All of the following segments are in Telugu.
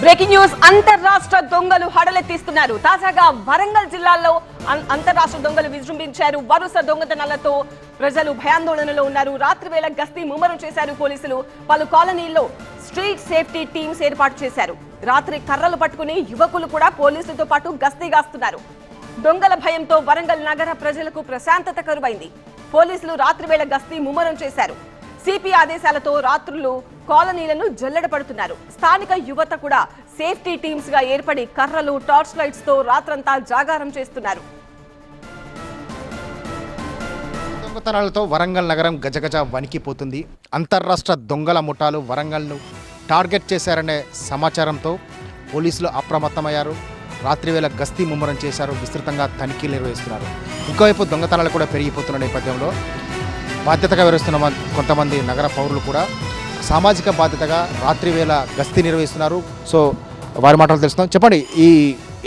బ్రేకింగ్ న్యూస్ అంతర్రాష్ట్ర దొంగలు హడలెత్తిస్తున్నారు. తాజాగా వరంగల్ జిల్లాలో అంతర్రాష్ట్ర దొంగలు విజృంభించారు. వరుస దొంగతనాలతో ప్రజలు భయాందోళనలో ఉన్నారు. రాత్రి వేళ గస్తీ ముమ్మరం చేశారు పోలీసులు. పలు కాలనీల్లో స్ట్రీట్ సేఫ్టీ టీమ్స్ ఏర్పాటు చేశారు. రాత్రి కర్రలు పట్టుకుని యువకులు కూడా పోలీసులతో పాటు గస్తీ గాస్తున్నారు. దొంగల భయంతో వరంగల్ నగర ప్రజలకు ప్రశాంతత కరువైంది. పోలీసులు రాత్రి వేళ గస్తీ ముమ్మరం చేశారు. సిపి ఆదేశాలతో రాత్రులు కాలనీలను జల్లెడ పడుతున్నారు. స్థానిక యువత కూడా సేఫ్టీ టీమ్స్గా ఏర్పడి కర్రలు టార్చ్ లైట్స్తో రాత్రంతా జాగారం చేస్తున్నారు. దొంగతనాలతో వరంగల్ నగరం గజగజ వణికిపోతుంది. అంతర్రాష్ట్ర దొంగల ముఠాలు వరంగల్ను టార్గెట్ చేశారనే సమాచారంతో పోలీసులు అప్రమత్తమయ్యారు. రాత్రి వేళ గస్తీ ముమ్మరం చేశారు విస్తృతంగా తనిఖీలు నిర్వహిస్తున్నారు. ఇంకోవైపు దొంగతనాలు కూడా పెరిగిపోతున్న నేపథ్యంలో బాధ్యతగా వివరిస్తున్న కొంతమంది నగర పౌరులు కూడా సామాజిక బాధ్యతగా రాత్రి వేళ గస్తీ నిర్వహిస్తున్నారు. సో వారి మాటలు తెలుస్తున్నాం చెప్పండి ఈ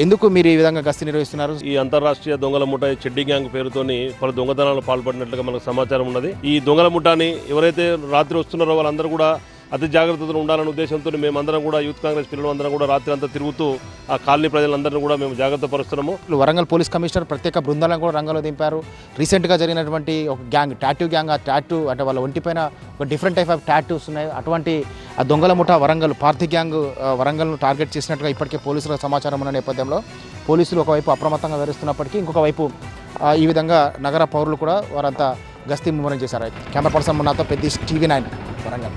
ఎందుకు మీరు ఈ విధంగా గస్తీ నిర్వహిస్తున్నారు? ఈ అంతర్రాష్ట్రీయ దొంగల ముఠ చెడ్డి గ్యాంగ్ పేరుతోని పలు దొంగతనాలు పాల్పడినట్లుగా మనకు సమాచారం ఉన్నది. ఈ దొంగల ముఠాని ఎవరైతే రాత్రి వస్తున్నారో వాళ్ళందరూ కూడా అతి జాగ్రత్తతో ఉండాలనే ఉద్దేశంతో మేమందరం కూడా యూత్ కాంగ్రెస్ పిల్లలు అందరం కూడా రాత్రి అంతా తిరుగుతూ ఆ కాలనీ ప్రజలందరినీ కూడా మేము జాగ్రత్త పరుస్తున్నాము. వరంగల్ పోలీస్ కమిషనర్ ప్రత్యేక బృందాలను కూడా రంగంలో దింపారు. రీసెంట్గా జరిగినటువంటి ఒక గ్యాంగ్ టాటూ గ్యాంగ్ ఆ టాటూ అంటే వాళ్ళ ఒంటిపైన ఒక డిఫరెంట్ టైప్ ఆఫ్ టాటూస్ ఉన్నాయి. అటువంటి ఆ దొంగల ముఠ వరంగల్ పార్థి గ్యాంగ్ వరంగల్ను టార్గెట్ చేసినట్టుగా ఇప్పటికే పోలీసులకు సమాచారం ఉన్న నేపథ్యంలో పోలీసులు ఒకవైపు అప్రమత్తంగా వివరిస్తున్నప్పటికీ ఇంకొక వైపు ఈ విధంగా నగర పౌరులు కూడా వారంతా గస్తీ ముమ్మరం చేశారు. కెమెరా పర్సన్ నాతో పెద్ద టీవీ నైన్ వరంగల్.